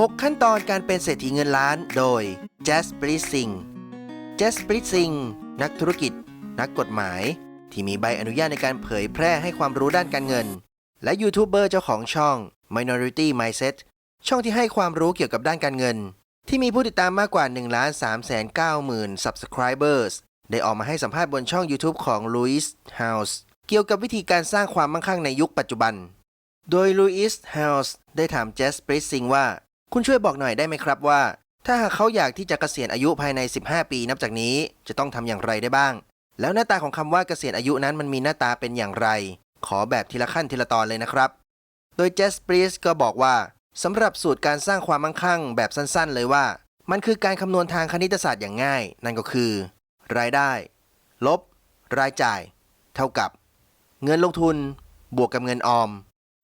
6 ขั้นตอนการเป็นเศรษฐีเงินล้านโดย j a s p r i t s i n g j a s p r i t s i n g นักธุรกิจ นักกฎหมาย ที่มีใบอนุญาตในการเผยแพร่ให้ความรู้ด้านการเงิน และยูทูบเบอร์เจ้าของช่อง Minority Mindset ช่องที่ให้ความรู้เกี่ยวกับด้านการเงิน ที่มีผู้ติดตามมากกว่า1 3 9 0 0 0 0 subscribers ได้ออกมาให้สัมภาษณ์บนช่อง YouTube ของ Louis House เกี่ยวกับวิธีการสร้างความมั่งคั่งในยุคปัจจุบัน โดย Louis House ได้ถาม Jess p r i t s i n g ว่า คุณช่วยบอกหน่อยได้ไหมครับว่า ถ้าหากเขาอยากที่จะเกษียณอายุภายใน 15 ปีนับจากนี้จะต้องทำอย่างไรได้บ้าง แล้วหน้าตาของคำว่าเกษียณอายุนั้นมันมีหน้าตาเป็นอย่างไร ขอแบบทีละขั้นทีละตอนเลยนะครับ โดย Jess p r i s ก็บอกว่าสำหรับสูตรการสร้างความมั่งคั่งแบบสั้นๆ เลยว่า มันคือการคำนวณทางคณิตศาสตร์อย่างง่าย นั่นก็คือ รายได้ ลบ รายจ่าย เท่ากับ เงินลงทุน บวกกับเงินออม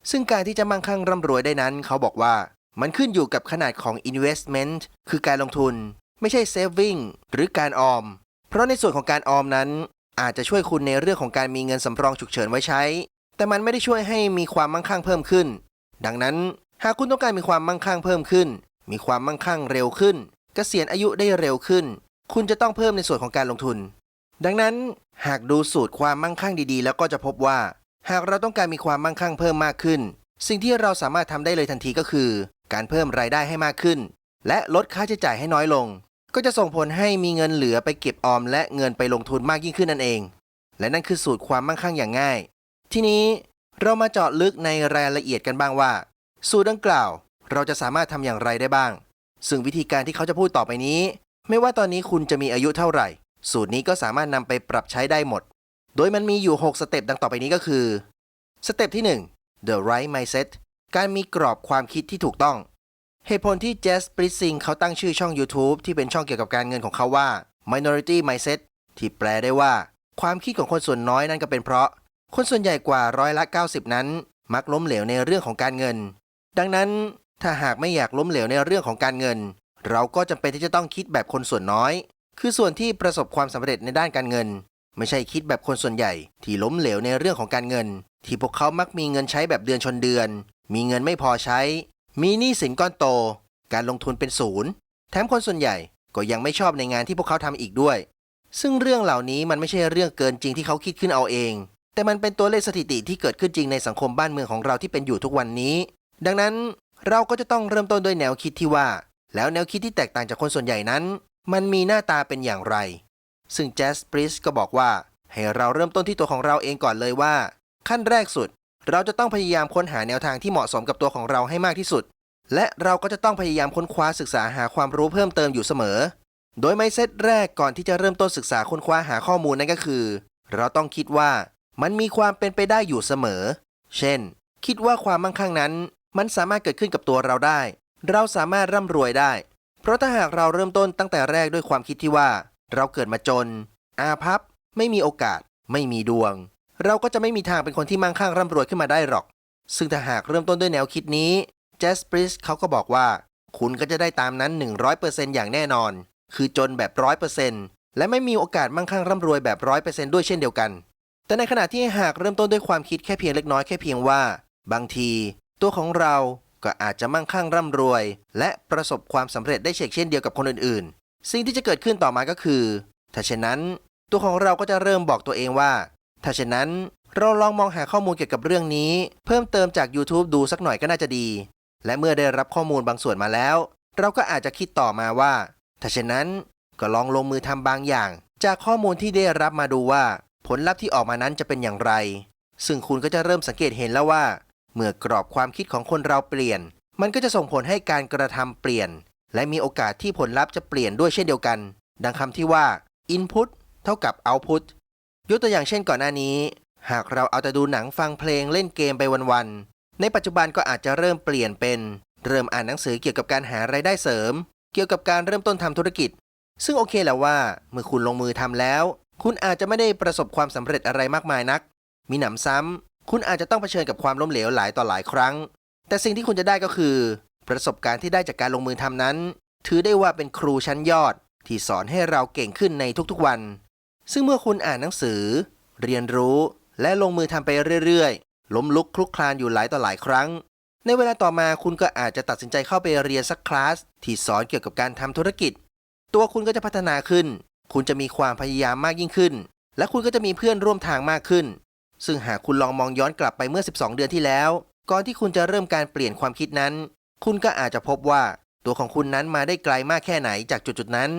ซึ่งการที่จะมั่งคั่งร่ำรวยได้นั้น เขาบอกว่า มันขึ้นอยู่กับขนาดของ investment คือการลงทุน ไม่ใช่ saving หรือการออม เพราะในส่วนของการออมนั้น อาจจะช่วยคุณในเรื่องของการมีเงินสำรองฉุกเฉินไว้ใช้ แต่มันไม่ได้ช่วยให้มีความมั่งคั่งเพิ่มขึ้น ดังนั้น หากคุณต้องการมีความมั่งคั่งเพิ่มขึ้น มีความมั่งคั่งเร็วขึ้นกเกษียณอายุได้เร็วขึ้น คุณจะต้องเพิ่มในส่วนของการลงทุน ดังนั้น หากดูสูตรความมั่งคั่งดีๆ แล้วก็จะพบว่า หากเราต้องการมีความมั่งคั่งเพิ่มมากขึ้น สิ่งที่เราสามารถทำได้เลยทันทีก็คือ การเพิ่มรายได้ให้มากขึ้น และลดค่าใช้จ่ายให้น้อยลง ก็จะส่งผลให้มีเงินเหลือไปเก็บออม และเงินไปลงทุนมากยิ่งขึ้นนั่นเอง และนั่นคือสูตรความมั่งคั่งอย่างง่าย ทีนี้เรามาเจาะลึกในรายละเอียดกันบ้างว่า สูตรดังกล่าว เราจะสามารถทำอย่างไรได้บ้าง ซึ่งวิธีการที่เขาจะพูดต่อไปนี้ ไม่ว่าตอนนี้คุณจะมีอายุเท่าไหร่ สูตรนี้ก็สามารถนำไปปรับใช้ได้หมด โดยมันมีอยู่ 6 สเต็ปดังต่อไปนี้ก็คือ สเต็ปที่ 1 the right mindset การมีกรอบความคิดที่ถูกต้อง เหตุผลที่ Jess p r i t s i n g เขาตั้งชื่อช่อง YouTube ที่เป็นช่องเกี่ยวกับการเงินของเขาว่า minority mindset ที่แปลได้ว่า ความคิดของคนส่วนน้อยนั่นก็เป็นเพราะ คนส่วนใหญ่กว่าร้อยละ 90 นั้น มักล้มเหลวในเรื่องของการเงิน ดังนั้นถ้าหากไม่อยากล้มเหลวในเรื่องของการเงิน เราก็จำเป็นที่จะต้องคิดแบบคนส่วนน้อย คือส่วนที่ประสบความสำเร็จในด้านการเงิน ไม่ใช่คิดแบบคนส่วนใหญ่ที่ล้มเหลวในเรื่องของการเงิน ที่พวกเขามักมีเงินใช้แบบเดือนชนเดือน มีเงินไม่พอใช้ มีหนี้สินก้อนโต การลงทุนเป็นศูนย์ แถมคนส่วนใหญ่ก็ยังไม่ชอบในงานที่พวกเขาทำอีกด้วย ซึ่งเรื่องเหล่านี้มันไม่ใช่เรื่องเกินจริงที่เขาคิดขึ้นเอาเอง แต่มันเป็นตัวเลขสถิติที่เกิดขึ้นจริงในสังคมบ้านเมืองของเราที่เป็นอยู่ทุกวันนี้ ดังนั้นเราก็จะต้องเริ่มต้นด้วยแนวคิดที่ว่า แล้วแนวคิดที่แตกต่างจากคนส่วนใหญ่นั้น มันมีหน้าตาเป็นอย่างไร ซึ่ง Jazz p r i s ก็บอกว่า ให้เราเริ่มต้นที่ตัวของเราเองก่อนเลยว่า ขั้นแรกสุด เราจะต้องพยายามค้นหาแนวทางที่เหมาะสมกับตัวของเราให้มากที่สุด และเราก็จะต้องพยายามค้นคว้าศึกษาหาความรู้เพิ่มเติมอยู่เสมอ โดยไม่เซตแรกก่อนที่จะเริ่มต้นศึกษาค้นคว้าหาข้อมูลนั่นก็คือ เราต้องคิดว่ามันมีความเป็นไปได้อยู่เสมอ เช่น คิดว่าความมั่งคั่งนั้น มันสามารถเกิดขึ้นกับตัวเราได้ เราสามารถร่ำรวยได้ เพราะถ้าหากเราเริ่มต้นตั้งแต่แรกด้วยความคิดที่ว่า เราเกิดมาจน อาภัพ ไม่มีโอกาส ไม่มีดวง เราก็จะไม่มีทางเป็นคนที่มั่งคั่งร่ำรวยขึ้นมาได้หรอก ซึ่งถ้าหากเริ่มต้นด้วยแนวคิดนี้ j a s p r i s เขาก็บอกว่า คุณก็จะได้ตามนั้น 100%อย่างแน่นอน คือจนแบบ 100%และไม่มีโอกาสมั่งคั่งร่ำรวยแบบ 100%ด้วยเช่นเดียวกัน แต่ในขณะที่หากเริ่มต้นด้วยความคิดแค่เพียงเล็กน้อยแค่เพียงว่า บางที ตัวของเราก็อาจจะมั่งคั่งร่ำรวย และประสบความสำเร็จได้เช่นเช่นเดียวกับคนอื่นๆ สิ่งที่จะเกิดขึ้นต่อมาก็คือ ถ้าเช่นนั้น ตัวของเราก็จะเริ่มบอกตัวเองว่า ถ้าเช่นนั้นเราลองมองหาข้อมูลเกี่ยวกับเรื่องนี้ เพิ่มเติมจาก YouTube ดูสักหน่อยก็น่าจะดี และเมื่อได้รับข้อมูลบางส่วนมาแล้ว เราก็อาจจะคิดต่อมาว่า ถ้าเช่นนั้นก็ลองลงมือทำบางอย่าง จากข้อมูลที่ได้รับมาดูว่า ผลลัพธ์ที่ออกมานั้นจะเป็นอย่างไร ซึ่งคุณก็จะเริ่มสังเกตเห็นแล้วว่า เมื่อกรอบความคิดของคนเราเปลี่ยน มันก็จะส่งผลให้การกระทำเปลี่ยน และมีโอกาสที่ผลลัพธ์จะเปลี่ยนด้วยเช่นเดียวกัน ดังคำที่ว่า input เท่ากับ output ยกตัวอย่างเช่นก่อนหน้านี้ หากเราเอาแต่ดูหนังฟังเพลงเล่นเกมไปวันๆในปัจจุบันก็อาจจะเริ่มเปลี่ยนเป็น เริ่มอ่านหนังสือเกี่ยวกับการหารายได้เสริม เกี่ยวกับการเริ่มต้นทำธุรกิจ ซึ่งโอเคแหละว่า เมื่อคุณลงมือทำแล้ว คุณอาจจะไม่ได้ประสบความสำเร็จอะไรมากมายนัก มีหนำซ้ำคุณอาจจะต้องเผชิญกับความล้มเหลวหลายต่อหลายครั้ง แต่สิ่งที่คุณจะได้ก็คือ ประสบการณ์ที่ได้จากการลงมือทำนั้น ถือได้ว่าเป็นครูชั้นยอดที่สอนให้เราเก่งขึ้นในทุกๆวัน ซึ่งเมื่อคุณอ่านหนังสือ เรียนรู้และลงมือทำไปเรื่อยๆ ล้มลุกคลุกคลานอยู่หลายต่อหลายครั้ง ในเวลาต่อมาคุณก็อาจจะตัดสินใจเข้าไปเรียนสักคลาส ที่สอนเกี่ยวกับการทำธุรกิจ ตัวคุณก็จะพัฒนาขึ้น คุณจะมีความพยายามมากยิ่งขึ้น และคุณก็จะมีเพื่อนร่วมทางมากขึ้น ซึ่งหากคุณลองมองย้อนกลับไปเมื่อ 12 เดือนที่แล้ว ก่อนที่คุณจะเริ่มการเปลี่ยนความคิดนั้น คุณก็อาจจะพบว่าตัวของคุณนั้นมาได้ไกลมากแค่ไหนจากจุดๆนั้น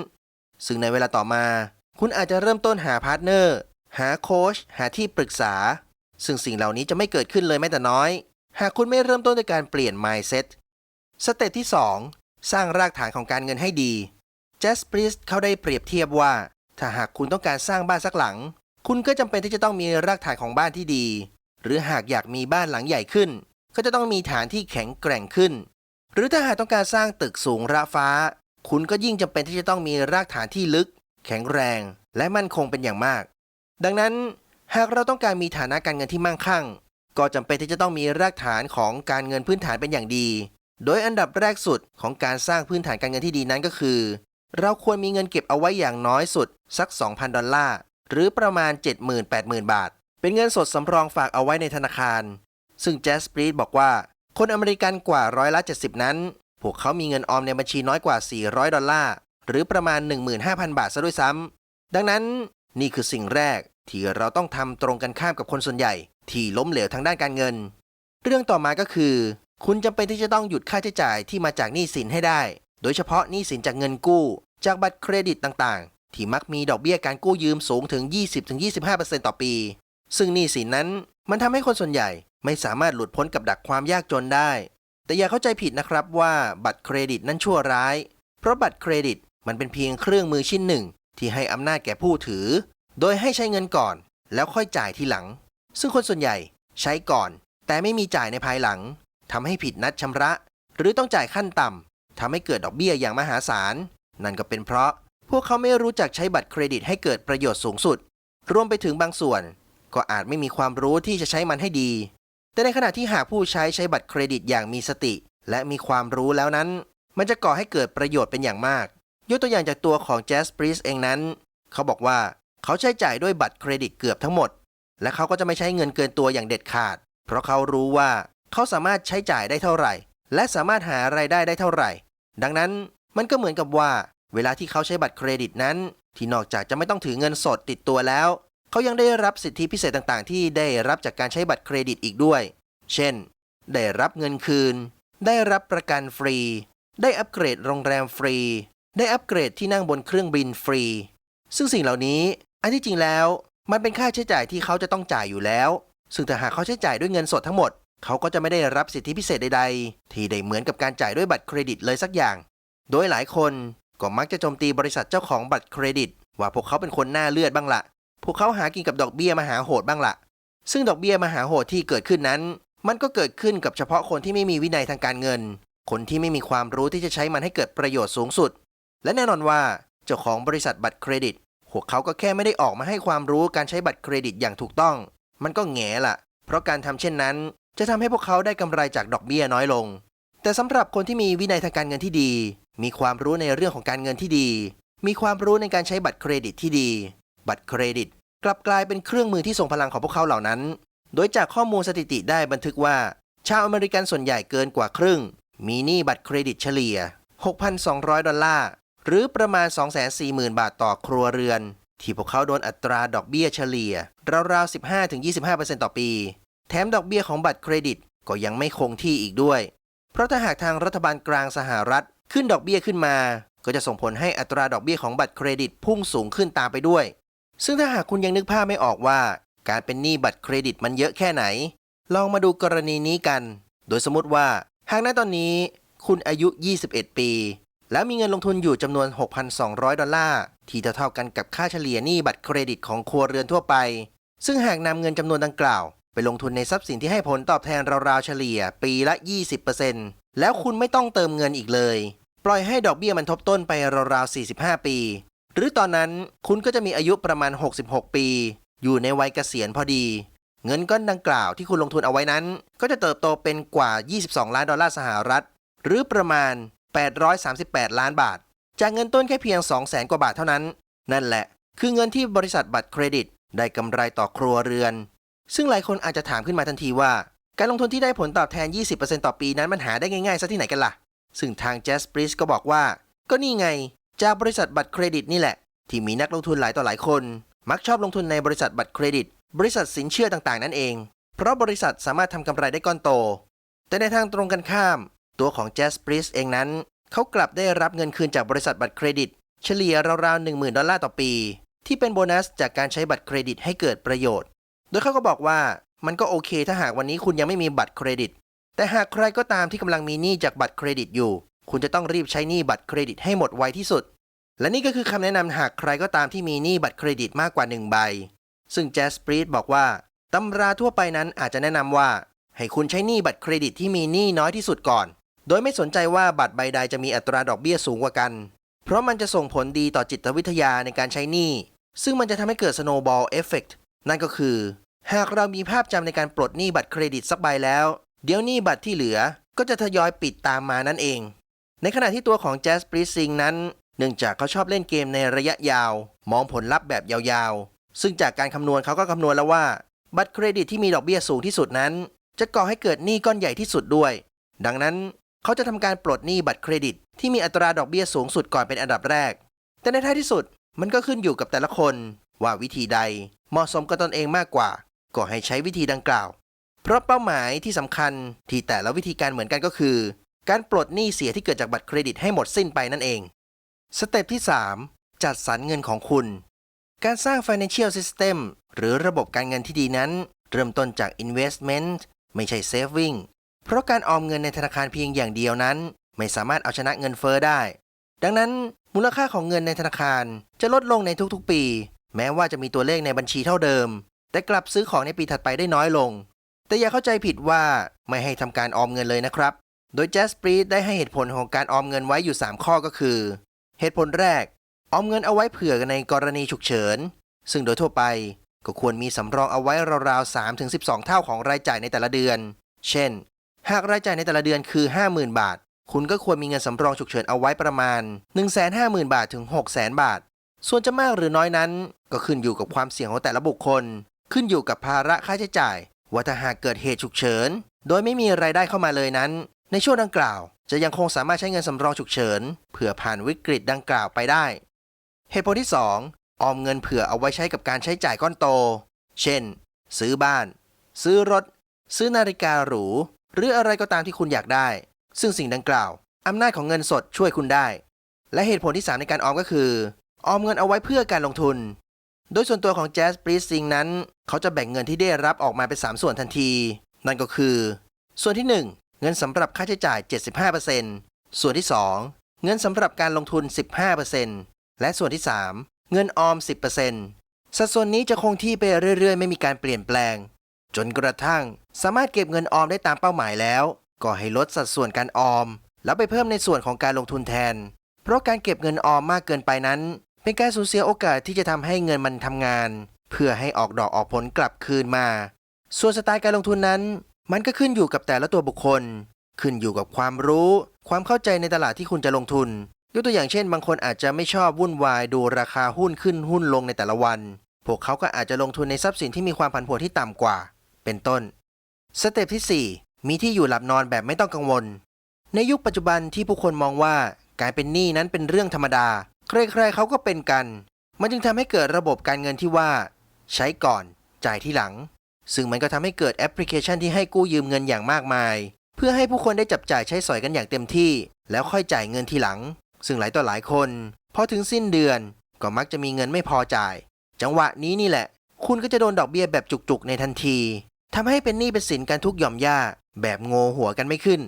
ซึ่งในเวลาต่อมา คุณอาจจะเริ่มต้นหาพาร์ทเนอร์ หาโค้ช หาที่ปรึกษา ซึ่งสิ่งเหล่านี้จะไม่เกิดขึ้นเลยแม้แต่น้อย หากคุณไม่เริ่มต้นด้วยการเปลี่ยน mindset สเต็ปที่ 2 สร้างรากฐานของการเงินให้ดี j a s p r i s เขาได้เปรียบเทียบว่า ถ้าหากคุณต้องการสร้างบ้านสักหลัง คุณก็จำเป็นที่จะต้องมีรากฐานของบ้านที่ดี หรือหากอยากมีบ้านหลังใหญ่ขึ้น ก็จะต้องมีฐานที่แข็งแกร่งขึ้น หรือถ้าหากต้องการสร้างตึกสูงระฟ้า คุณก็ยิ่งจำเป็นที่จะต้องมีรากฐานที่ลึก แข็งแรง และมั่นคงเป็นอย่างมาก ดังนั้นหากเราต้องการมีฐานะการเงินที่มั่งคั่ง ก็จำเป็นที่จะต้องมีรากฐานของการเงินพื้นฐานเป็นอย่างดี โดยอันดับแรกสุดของการสร้างพื้นฐานการเงินที่ดีนั้นก็คือ เราควรมีเงินเก็บเอาไว้อย่างน้อยสุด สัก 2,000 ดอลลาร์หรือประมาณ 70,000-80,000 บาท เป็นเงินสดสำรองฝากเอาไว้ในธนาคาร ซึ่งแจสปรีดบอกว่า คนอเมริกันกว่าร้อยละ70 นั้น พวกเขามีเงินออมในบัญชีน้อยกว่า 400 ดอลลาร์ หรือประมาณ 15,000 บาทซะด้วยซ้ำดังนั้นนี่คือสิ่งแรกที่เราต้องทำตรงกันข้ามกับคนส่วนใหญ่ ที่ล้มเหลวทางด้านการเงิน เรื่องต่อมาก็คือ คุณจำเป็นที่จะต้องหยุดค่าใช้จ่ายที่มาจากหนี้สินให้ได้ โดยเฉพาะหนี้สินจากเงินกู้ จากบัตรเครดิตต่างๆ ที่มักมีดอกเบี้ยการกู้ยืมสูงถึง 20-25%ต่อปี ซึ่งหนี้สินนั้นมันทำให้คนส่วนใหญ่ไม่สามารถหลุดพ้นกับดักความยากจนได้ แต่อย่าเข้าใจผิดนะครับว่าบัตรเครดิตนั้นชั่วร้าย เพราะบัตรเครดิต มันเป็นเพียงเครื่องมือชิ้นหนึ่ง ที่ให้อำนาจแก่ผู้ถือ โดยให้ใช้เงินก่อน แล้วค่อยจ่ายทีหลัง ซึ่งคนส่วนใหญ่ใช้ก่อน แต่ไม่มีจ่ายในภายหลังทำให้ผิดนัดชำระ หรือต้องจ่ายขั้นต่ำทำให้เกิดดอกเบี้ยอย่างมหาศาล นั่นก็เป็นเพราะพวกเขาไม่รู้จักใช้บัตรเครดิตให้เกิดประโยชน์สูงสุด รวมไปถึงบางส่วน ก็อาจไม่มีความรู้ที่จะใช้มันให้ดี แต่ในขณะที่หากผู้ใช้ใช้บัตรเครดิตอย่างมีสติ และมีความรู้แล้วนั้น มันจะก่อให้เกิดประโยชน์เป็นอย่างมาก ยกตัวอย่างจากตัวของแจสปริสเองนั้น เขาบอกว่าเขาใช้จ่ายด้วยบัตรเครดิตเกือบทั้งหมด และเขาก็จะไม่ใช้เงินเกินตัวอย่างเด็ดขาด เพราะเขารู้ว่าเขาสามารถใช้จ่ายได้เท่าไหร่ และสามารถหาไรายได้ได้เท่าไหร่ ดังนั้นมันก็เหมือนกับว่า เวลาที่เขาใช้บัตรเครดิตนั้น ที่นอกจากจะไม่ต้องถือเงินสดติดตัวแล้ว เขายังได้รับสิทธิพิเศษต่างๆ ที่ได้รับจากการใช้บัตรเครดิตอีกด้วย เช่น ได้รับเงินคืน ได้รับประกันฟรี ได้อัปเกรดโรงแรมฟรี ได้อัปเกรดที่นั่งบนเครื่องบินฟรี ซึ่งสิ่งเหล่านี้ อันที่จริงแล้ว มันเป็นค่าใช้จ่ายที่เขาจะต้องจ่ายอยู่แล้ว ซึ่งถ้าหากเขาใช้จ่ายด้วยเงินสดทั้งหมด เขาก็จะไม่ได้รับสิทธิพิเศษใดๆ ที่ได้เหมือนกับการจ่ายด้วยบัตรเครดิตเลยสักอย่าง โดยหลายคนก็มักจะโจมตีบริษัทเจ้าของบัตรเครดิต ว่าพวกเขาเป็นคนหน้าเลือดบ้างละพวกเขาหากินกับดอกเบี้ยมหาโหดบ้างละซึ่งดอกเบี้ยมหาโหดที่เกิดขึ้นนั้น มันก็เกิดขึ้นกับเฉพาะคนที่ไม่มีวินัยทางการเงิน คนที่ไม่มีความรู้ที่จะใช้มันให้เกิดประโยชน์สูงสุด และแน่นอนว่าเจ้าของบริษัทบัตรเครดิตพวกเขาก็แค่ไม่ได้ออกมาให้ความรู้การใช้บัตรเครดิตอย่างถูกต้อง มันก็แง่ละเพราะการทำเช่นนั้น จะทำให้พวกเขาได้กำไรจากดอกเบี้ยน้อยลง แต่สำหรับคนที่มีวินัยทางการเงินที่ดี มีความรู้ในเรื่องของการเงินที่ดี มีความรู้ในการใช้บัตรเครดิตที่ดี บัตรเครดิต กลับกลายเป็นเครื่องมือที่ทรงพลังของพวกเขาเหล่านั้น โดยจากข้อมูลสถิติได้บันทึกว่า ชาวอเมริกันส่วนใหญ่เกินกว่าครึ่ง มีหนี้บัตรเครดิตเฉลี่ย 6,200 ดอลลาร์ หรือประมาณ 240,000 บาทต่อครัวเรือน ที่พวกเขาโดนอัตราดอกเบี้ยเฉลี่ย ราวๆ 15-25%ต่อปี แถมดอกเบี้ยของบัตรเครดิตก็ยังไม่คงที่อีกด้วย เพราะถ้าหากทางรัฐบาลกลางสหรัฐ ขึ้นดอกเบี้ยขึ้นมา ก็จะส่งผลให้อัตราดอกเบี้ยของบัตรเครดิตพุ่งสูงขึ้นตามไปด้วย ซึ่งถ้าหากคุณยังนึกภาพไม่ออกว่า การเป็นหนี้บัตรเครดิตมันเยอะแค่ไหน ลองมาดูกรณีนี้กัน โดยสมมติว่า หากณตอนนี้ คุณอายุ 21 ปี แล้วมีเงินลงทุนอยู่จำนวน 6,200 ดอลลาร์ ที่เท่ากันกับค่าเฉลี่ยหนี้บัตรเครดิตของครัวเรือนทั่วไป ซึ่งหากนำเงินจำนวนดังกล่าว ไปลงทุนในทรัพย์สินที่ให้ผลตอบแทนราวๆเฉลี่ยปีละ 20%แล้วคุณไม่ต้องเติมเงินอีกเลย ปล่อยให้ดอกเบี้ยมันทบต้นไปราวๆ 45 ปี หรือตอนนั้นคุณก็จะมีอายุประมาณ 66 ปี อยู่ในวัยเกษียณพอดี เงินก้อนดังกล่าวที่คุณลงทุนเอาไว้นั้น ก็จะเติบโตเป็นกว่า 22 ล้านดอลลาร์สหรัฐ หรือประมาณ 838 ล้านบาท จากเงินต้นแค่เพียง 200,000กว่าบาทเท่านั้น นั่นแหละ คือเงินที่บริษัทบัตรเครดิต ได้กำไรต่อครัวเรือน ซึ่งหลายคนอาจจะถามขึ้นมาทันทีว่า การลงทุนที่ได้ผลตอบแทน 20%ต่อปีนั้นมันหาได้ง่ายๆซะที่ไหนกันล่ะ ซึ่งทาง j a s p r i s ก็บอกว่า ก็นี่ไง จากบริษัทบัตรเครดิตนี่แหละ ที่มีนักลงทุนหลายต่อหลายคน มักชอบลงทุนในบริษัทบัตรเครดิต บริษัทสินเชื่อต่างๆ นั่นเอง เพราะบริษัทสามารถทำกำไรได้ก้อนโต แต่ในทางตรงกันข้าม ตัวของ j a s p r i s เองนั้น เขากลับได้รับเงินคืนจากบริษัทบัตรเครดิต เฉลี่ยราวๆ10,000 ดอลลาร์ต่อปี ที่เป็นโบนัสจากการใช้บัตรเครดิตให้เกิดประโยชน์ โดยเขาก็บอกว่ามันก็โอเคถ้าหากวันนี้คุณยังไม่มีบัตรเครดิต แต่หากใครก็ตามที่กำลังมีหนี้จากบัตรเครดิตอยู่ คุณจะต้องรีบใช้หนี้บัตรเครดิตให้หมดไวที่สุด และนี่ก็คือคำแนะนำหากใครก็ตามที่มีหนี้บัตรเครดิตมากกว่า1ใบ ซึ่งแจสปรีดบอกว่าตำราทั่วไปนั้นอาจจะแนะนำว่า ให้คุณใช้หนี้บัตรเครดิตที่มีหนี้น้อยที่สุดก่อน โดยไม่สนใจว่าบัตรใบใดจะมีอัตราดอกเบี้ยสูงกว่ากัน เพราะมันจะส่งผลดีต่อจิตวิทยาในการใช้หนี้ ซึ่งมันจะทำให้เกิด snowball effect นั่นก็คือ หากเรามีภาพจำในการปลดหนี้บัตรเครดิตสักใบแล้ว เดี๋ยวหนี้บัตรที่เหลือก็จะทยอยปิดตามมานั่นเอง ในขณะที่ตัวของ Jazz b r i s i n g นั้น เนื่องจากเขาชอบเล่นเกมในระยะยาว มองผลลัพธ์แบบยาวๆ ซึ่งจากการคำนวณเขาก็คำนวณแล้วว่า บัตรเครดิตที่มีดอกเบี้ยสูงที่สุดนั้น จะก่อให้เกิดหนี้ก้อนใหญ่ที่สุดด้วย ดังนั้น เขาจะทำการปลดหนี้บัตรเครดิต ที่มีอัตราดอกเบี้ยสูงสุดก่อนเป็นอันดับแรก แต่ในท้ายที่สุดมันก็ขึ้นอยู่กับแต่ละคน ว่าวิธีใดเหมาะสมกับตนเองมากกว่า ก็ให้ใช้วิธีดังกล่าว เพราะเป้าหมายที่สำคัญที่แต่ละวิธีการเหมือนกันก็คือ การปลดหนี้เสียที่เกิดจากบัตรเครดิตให้หมดสิ้นไปนั่นเองสเต็ปที่ 3 จัดสรรเงินของคุณ การสร้าง financial system หรือระบบการเงินที่ดีนั้น เริ่มต้นจาก investment ไม่ใช่ saving เพราะการออมเงินในธนาคารเพียงอย่างเดียวนั้น ไม่สามารถเอาชนะเงินเฟอ้อได้ ดังนั้นมูลค่าของเงินในธนาคารจะลดลงในทุกๆปี แม้ว่าจะมีตัวเลขในบัญชีเท่าเดิม แต่กลับซื้อของในปีถัดไปได้น้อยลง แต่อย่าเข้าใจผิดว่าไม่ให้ทำการออมเงินเลยนะครับ โดย j a s p r e e ได้ให้เหตุผลของการออมเงินไว้อยู่ 3 ข้อก็คือ เหตุผลแรก ออมเงินเอาไว้เผื่อในกรณีฉุกเฉิน ซึ่งโดยทั่วไปก็ควรมีสำรองเอาไว้ราวๆ3-12 เท่าของรายจ่ายในแต่ละเดือน เช่น หากรายจ่ายในแต่ละเดือนคือ 50,000 บาท คุณก็ควรมีเงินสำรองฉุกเฉินเอาไว้ประมาณ 150,000 บาทถึง 600,000 บาท ส่วนจะมากหรือน้อยนั้น ก็ขึ้นอยู่กับความเสี่ยงของแต่ละบุคคล ขึ้นอยู่กับภาระค่าใช้จ่าย ว่าถ้าหากเกิดเหตุฉุกเฉิน โดยไม่มีไรายได้เข้ามาเลยนั้น ในช่วงดังกล่าว จะยังคงสามารถใช้เงินสำรองฉุกเฉินเพื่อผ่านวิกฤตดังกล่าวไปได้ เหตุผลที่ 2 ออมเงินเผื่อเอาไว้ใช้กับการใช้จ่ายก้อนโต เช่น ซื้อบ้าน ซื้อรถ ซื้อนาฬิกาหรู หรืออะไรก็ตามที่คุณอยากได้ ซึ่งสิ่งดังกล่าว อำนาจของเงินสดช่วยคุณได้ และเหตุผลที่ 3 ในการออมก็คือ ออมเงินเอาไว้เพื่อการลงทุน โดยส่วนตัวของ Jazz b r e e z i n g นั้น เขาจะแบ่งเงินที่ได้รับออกมาเป็น 3 ส่วนทันที นั่นก็คือ ส่วนที่ 1 เงินสำหรับค่าใช้จ่าย 75%ส่วนที่ 2 เงินสำหรับการลงทุน 15%และส่วนที่ 3 เงินออม 10%สัดส่วนนี้จะคงที่ไปเรื่อยๆ ไม่มีการเปลี่ยนแปลง จนกระทั่งสามารถเก็บเงินออมได้ตามเป้าหมายแล้ว ก็ให้ลดสัดส่วนการออม แล้วไปเพิ่มในส่วนของการลงทุนแทน เพราะการเก็บเงินออมมากเกินไปนั้น เป็นการสูญเสียโอกาสที่จะทำให้เงินมันทำงาน เพื่อให้ออกดอกออกผลกลับคืนมา ส่วนสไตล์การลงทุนนั้น มันก็ขึ้นอยู่กับแต่ละตัวบุคคล ขึ้นอยู่กับความรู้ ความเข้าใจในตลาดที่คุณจะลงทุนยกตัวอย่างเช่น บางคนอาจจะไม่ชอบวุ่นวายดูราคาหุ้นขึ้นหุ้นลงในแต่ละวัน พวกเขาก็อาจจะลงทุนในทรัพย์สินที่มีความผันผวนที่ต่ำกว่า เป็นต้น สเต็ปที่ 4 มีที่อยู่หลับนอนแบบไม่ต้องกังวล ในยุคปัจจุบันที่ผู้คนมองว่าการเป็นหนี้นั้นเป็นเรื่องธรรมดา ใครๆเขาก็เป็นกัน มันจึงทำให้เกิดระบบการเงินที่ว่า ใช้ก่อนจ่ายที่หลัง ซึ่งมันก็ทำให้เกิดแอปพลิเคชันที่ให้กู้ยืมเงินอย่างมากมาย เพื่อให้ผู้คนได้จับจ่ายใช้สอยกันอย่างเต็มที่ แล้วค่อยจ่ายเงินทีหลัง ซึ่งหลายต่อหลายคนพอถึงสิ้นเดือนก็มักจะมีเงินไม่พอจ่าย จังหวะนี้นี่แหละ คุณก็จะโดนดอกเบี้ยแบบจุกๆในทันที ทำให้เป็นหนี้เป็นสินกันทุกหย่อมย่า แบบโงหัวกันไม่ขึ้น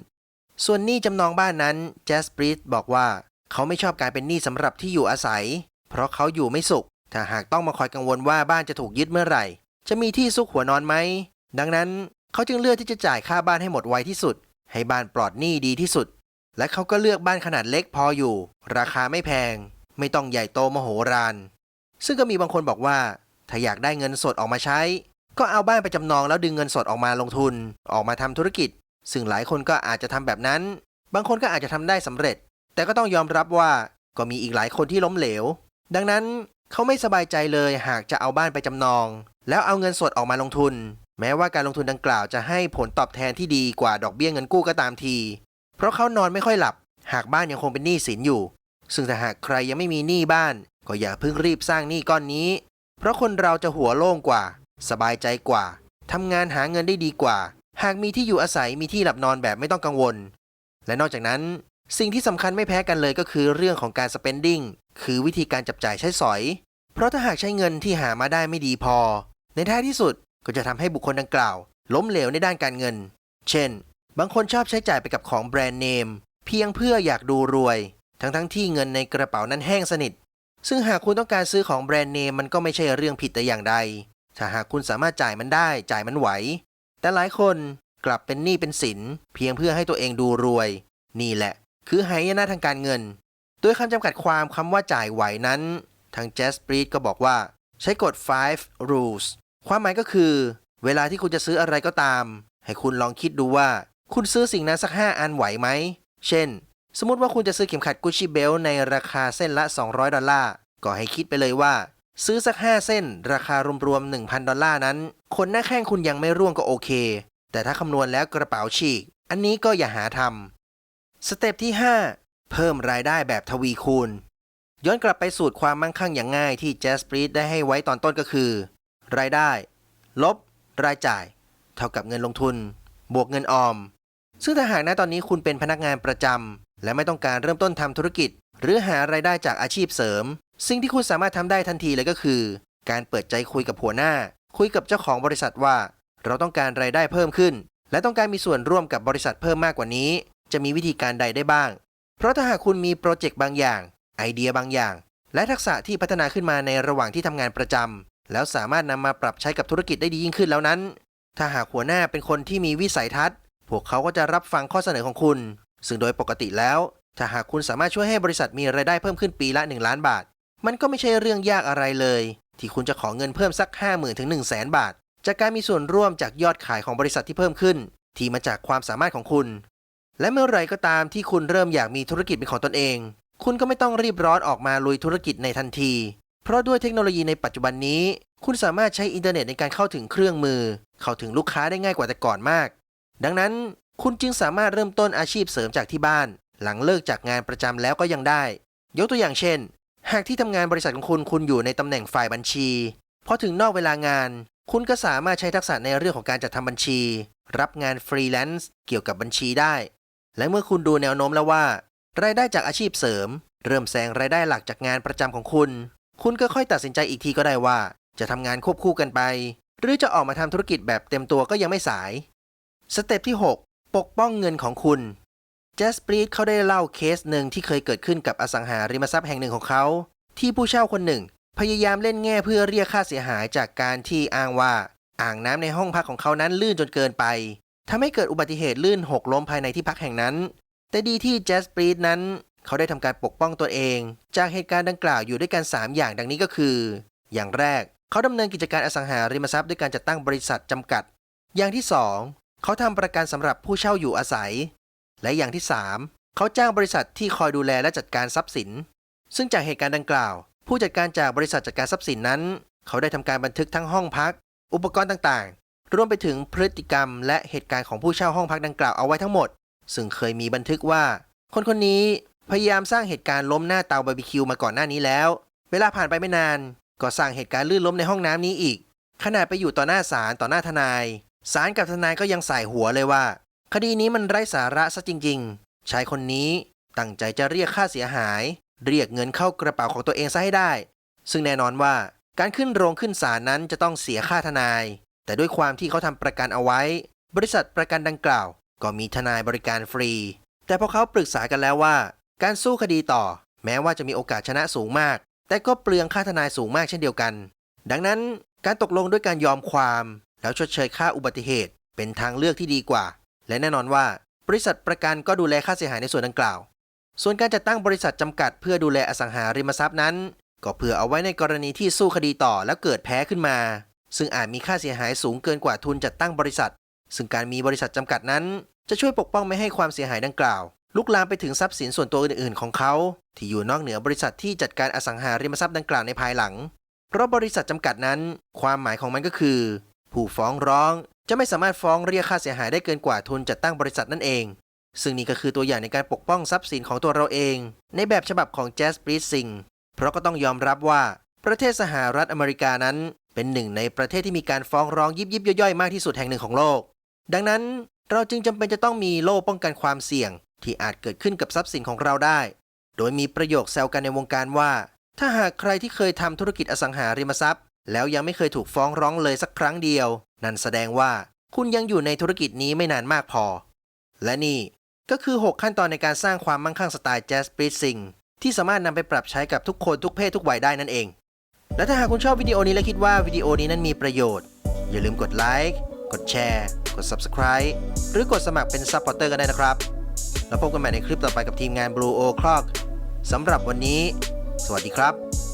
ส่วนหนี้จำนองบ้านนั้นแจสปรีดบอกว่า เขาไม่ชอบการเป็นหนี้สำหรับที่อยู่อาศัย เพราะเขาอยู่ไม่สุข ถ้าหากต้องมาคอยกังวลว่าบ้านจะถูกยึดเมื่อไหร่ จะมีที่ซุกหัวนอนไหม ดังนั้นเขาจึงเลือกที่จะจ่ายค่าบ้านให้หมดไวที่สุด ให้บ้านปลอดหนี้ดีที่สุด และเขาก็เลือกบ้านขนาดเล็กพออยู่ ราคาไม่แพง ไม่ต้องใหญ่โตมโหฬารซึ่งก็มีบางคนบอกว่า ถ้าอยากได้เงินสดออกมาใช้ ก็เอาบ้านไปจำนองแล้วดึงเงินสดออกมาลงทุน ออกมาทำธุรกิจ ซึ่งหลายคนก็อาจจะทำแบบนั้น บางคนก็อาจจะทำได้สำเร็จ แต่ก็ต้องยอมรับว่าก็มีอีกหลายคนที่ล้มเหลว ดังนั้นเขาไม่สบายใจเลยหากจะเอาบ้านไปจำนอง แล้วเอาเงินสดออกมาลงทุน แม้ว่าการลงทุนดังกล่าวจะให้ผลตอบแทนที่ดีกว่าดอกเบี้ยเงินกู้ก็ตามที เพราะเขานอนไม่ค่อยหลับ หากบ้านยังคงเป็นหนี้สินอยู่ ซึ่งถ้าหากใครยังไม่มีหนี้บ้าน ก็อย่าเพิ่งรีบสร้างหนี้ก้อนนี้ เพราะคนเราจะหัวโล่งกว่า สบายใจกว่า ทำงานหาเงินได้ดีกว่า หากมีที่อยู่อาศัยมีที่หลับนอนแบบไม่ต้องกังวล และนอกจากนั้น สิ่งที่สำคัญไม่แพ้กันเลยก็คือเรื่องของการ spending คือวิธีการจับจ่ายใช้สอย เพราะถ้าหากใช้เงินที่หามาได้ไม่ดีพอ ในท้ายที่สุดก็จะทำให้บุคคลดังกล่าว ล้มเหลวในด้านการเงิน เช่น บางคนชอบใช้จ่ายไปกับของแบรนด์เนมเพียงเพื่ออยากดูรวย ทั้งๆทที่เงินในกระเป๋านั้นแห้งสนิทซึ่งหากคุณต้องการซื้อของแบรนด์เนมมันก็ไม่ใช่เรื่องผิดแต่อย่างใด ถ้าหากคุณสามารถจ่ายมันได้จ่ายมันไหว แต่หลายคนกลับเป็นหนี้เป็นสิน เพียงเพื่อให้ตัวเองดูรวย นี่แหละ คือหายนะทางการเงิน โดยคำจำกัดความคำว่าจ่ายไหวนั้น ทาง Jazz b r e e d ก็บอกว่า ใช้กฎ 5 rules ความหมายก็คือ เวลาที่คุณจะซื้ออะไรก็ตาม ให้คุณลองคิดดูว่า คุณซื้อสิ่งนั้นสัก 5 อันไหวไหม เช่น สมมติว่าคุณจะซื้อเข็มขัด Gucci Belt ในราคาเส้นละ 200 ดอลลาร์ ก็ให้คิดไปเลยว่า ซื้อสัก 5 เส้น ราคารวมๆ 1,000 ดอลลาร์นั้น คนหน้าแข้งคุณยังไม่ร่วงก็โอเค แต่ถ้าคำนวณแล้วกระเป๋าฉีก อันนี้ก็อย่าหาทำสเต็ปที่ 5 เพิ่มรายได้แบบทวีคูณ ย้อนกลับไปสูตรความมั่งคั่งอย่างง่ายที่ Jazz b r e e d ได้ให้ไว้ตอนต้นก็คือ รายได้ ลบ รายจ่าย เท่ากับเงินลงทุน บวกเงินออม ซึ่งถ้าหากณตอนนี้คุณเป็นพนักงานประจำและไม่ต้องการเริ่มต้นทำธุรกิจ หรือหารายได้จากอาชีพเสริม สิ่งที่คุณสามารถทำได้ทันทีเลยก็คือ การเปิดใจคุยกับหัวหน้า คุยกับเจ้าของบริษัทว่า เราต้องการรายได้เพิ่มขึ้น และต้องการมีส่วนร่วมกับบริษัทเพิ่มมากกว่านี้ จะมีวิธีการใดได้บ้าง เพราะถ้าหากคุณมีโปรเจกต์บางอย่าง ไอเดียบางอย่าง และทักษะที่พัฒนาขึ้นมาในระหว่างที่ทำงานประจำแล้วสามารถนำมาปรับใช้กับธุรกิจได้ดียิ่งขึ้นแล้วนั้น ถ้าหากหัวหน้าเป็นคนที่มีวิสัยทัศน์ พวกเขาก็จะรับฟังข้อเสนอของคุณ ซึ่งโดยปกติแล้วถ้าหากคุณสามารถช่วยให้บริษัทมีรายได้เพิ่มขึ้นปีละ 1 ล้านบาท มันก็ไม่ใช่เรื่องยากอะไรเลย ที่คุณจะขอเงินเพิ่มสัก 50,000ถึง1 0 0 0 0แบาท จากการมีส่วนร่วมจากยอดขายของบริษัทที่เพิ่มขึ้น ที่มาจากความสามารถของคุณ และเมื่อไหรก็ตามที่คุณเริ่มอยากมีธุรกิจเป็นของตนเอง คุณก็ไม่ต้องรีบร้อนออกมาลุยธุรกิจในทันที เพราะด้วยเทคโนโลยีในปัจจุบันนี้ คุณสามารถใช้อินเทอร์เน็ตในการเข้าถึงเครื่องมือ เข้าถึงลูกค้าได้ง่ายกว่าแต่ก่อนมาก ดังนั้นคุณจึงสามารถเริ่มต้นอาชีพเสริมจากที่บ้าน หลังเลิกจากงานประจำแล้วก็ยังได้ ยกตัวอย่างเช่น หากที่ทำงานบริษัทของคุณคุณอยู่ในตำแหน่งฝ่ายบัญชีพอถึงนอกเวลางาน คุณก็สามารถใช้ทักษะในเรื่องของการจัดทำบัญชี รับงานฟรีแลนซ์เกี่ยวกับบัญชีได้ และเมื่อคุณดูแนวโน้มแล้วว่า รายได้จากอาชีพเสริม เริ่มแซงรายได้หลักจากงานประจำของคุณ คุณก็ค่อยตัดสินใจอีกทีก็ได้ว่า จะทำงานควบคู่กันไป หรือจะออกมาทำธุรกิจแบบเต็มตัวก็ยังไม่สาย สเต็ปที่ 6 ปกป้องเงินของคุณ จสปรีดเขาได้เล่าเคสหนึ่งที่เคยเกิดขึ้นกับอสังหาริมทรัพย์แห่งหนึ่งของเขา ที่ผู้เช่าคนหนึ่ง พยายามเล่นแง่เพื่อเรียกค่าเสียหายจากการที่อ้างว่า อ่างน้ำในห้องพักของเขานั้นลื่นจนเกินไปทำให้เกิดอุบัติเหตุลื่นหกล้มภายในที่พักแห่งนั้น แต่ดีที่เจสปรีดนั้น เขาได้ทำการปกป้องตัวเอง จากเหตุการณ์ดังกล่าวอยู่ด้วยกัน 3 อย่างดังนี้ก็คือ อย่างแรกเขาดำเนินกิจการอสังหาริมทรัพย์ด้วยการจัดตั้งบริษัทจำกัด อย่างที่ 2เขาทำประกันสำหรับผู้เช่าอยู่อาศัย และอย่างที่ 3 เขาจ้างบริษัทที่คอยดูแลและจัดการทรัพย์สิน ซึ่งจากเหตุการณ์ดังกล่าว ผู้จัดการจากบริษัทจัดการทรัพย์สินนั้น เขาได้ทำการบันทึกทั้งห้องพัก อุปกรณ์ต่างๆ รวมไปถึงพฤติกรรม และเหตุการณ์ของผู้เช่าห้องพักดังกล่าวเอาไว้ทั้งหมด ซึ่งเคยมีบันทึกว่า คนคนนี้พยายามสร้างเหตุการณ์ล้มหน้าเตาบาร์บีคิวมาก่อนหน้านี้แล้ว เวลาผ่านไปไม่นาน ก็สร้างเหตุการณ์ลื่นล้มในห้องน้ำนี้อีกขนาดไปอยู่ต่อหน้าศาลต่อหน้าทนายศาลกับทนายก็ยังใส่หัวเลยว่า คดีนี้มันไร้สาระซะจริงๆ ชายคนนี้ตั้งใจจะเรียกค่าเสียหาย เรียกเงินเข้ากระเป๋าของตัวเองซะให้ได้ ซึ่งแน่นอนว่าการขึ้นโรงขึ้นศาลนั้นจะต้องเสียค่าทนาย แต่ด้วยความที่เขาทำประกันเอาไว้ บริษัทประกันดังกล่าว ก็มีทนายบริการฟรี แต่พอเขาปรึกษากันแล้วว่า การสู้คดีต่อ แม้ว่าจะมีโอกาสชนะสูงมาก แต่ก็เปลืองค่าทนายสูงมากเช่นเดียวกัน ดังนั้นการตกลงด้วยการยอมความ แล้วชดเชยค่าอุบัติเหตุ เป็นทางเลือกที่ดีกว่า และแน่นอนว่า บริษัทประกันก็ดูแลค่าเสียหายในส่วนดังกล่าว ส่วนการจัดตั้งบริษัทจำกัด เพื่อดูแลอสังหาริมทรัพย์นั้น ก็เพื่อเอาไว้ในกรณีที่สู้คดีต่อแล้วเกิดแพ้ขึ้นมา ซึ่งอาจมีค่าเสียหายสูงเกินกว่าทุนจัดตั้งบริษัท ซึ่งการมีบริษัทจำกัดนั้น จะช่วยปกป้องไม่ให้ความเสียหายดังกล่าว ลุกลามไปถึงทรัพย์สินส่วนตัวอื่น ๆ ของเขา ที่อยู่นอกเหนือบริษัทที่จัดการอสังหาริมทรัพย์ดังกล่าวในภายหลัง เพราะบริษัทจำกัดนั้น ความหมายของมันก็คือ ผู้ฟ้องร้อง จะไม่สามารถฟ้องเรียกค่าเสียหายได้เกินกว่าทุนจัดตั้งบริษัทนั่นเอง ซึ่งนี่ก็คือตัวอย่างในการปกป้องทรัพย์สินของตัวเราเอง ในแบบฉบับของ Jazz b r e e z i n g เพราะก็ต้องยอมรับว่าประเทศสหรัฐอเมริกานั้น เป็นหนึ่งในประเทศที่มีการฟ้องร้องยิบยิบย่อยๆ มากที่สุดแห่งหนึ่งของโลก ดังนั้นเราจึงจำเป็นจะต้องมีโล่ป้องกันความเสี่ยง ที่อาจเกิดขึ้นกับทรัพย์สินของเราได้ โดยมีประโยคแซวกันในวงการว่า ถ้าหากใครที่เคยทำธุรกิจอสังหาริมทรัพย์ แล้วยังไม่เคยถูกฟ้องร้องเลยสักครั้งเดียว นั่นแสดงว่าคุณยังอยู่ในธุรกิจนี้ไม่นานมากพอ และนี่ก็คือ 6 ขั้นตอนในการสร้างความมั่งคั่งสไตล์ Jazz b r e e z i n g ที่สามารถนำไปปรับใช้กับทุกคนทุกเพศทุกวัยได้นั่นเอง และถ้าหากคุณชอบวิดีโอนี้และคิดว่าวิดีโอนี้นั้นมีประโยชน์ อย่าลืมกดไลค์กดแชร์กด Subscribe หรือกดสมัครเป็นซัพพอร์เตอร์กันได้นะครับ แล้วพบกันใหม่ในคลิปต่อไปกับทีมงาน Blue O Clock สำหรับวันนี้ สวัสดีครับ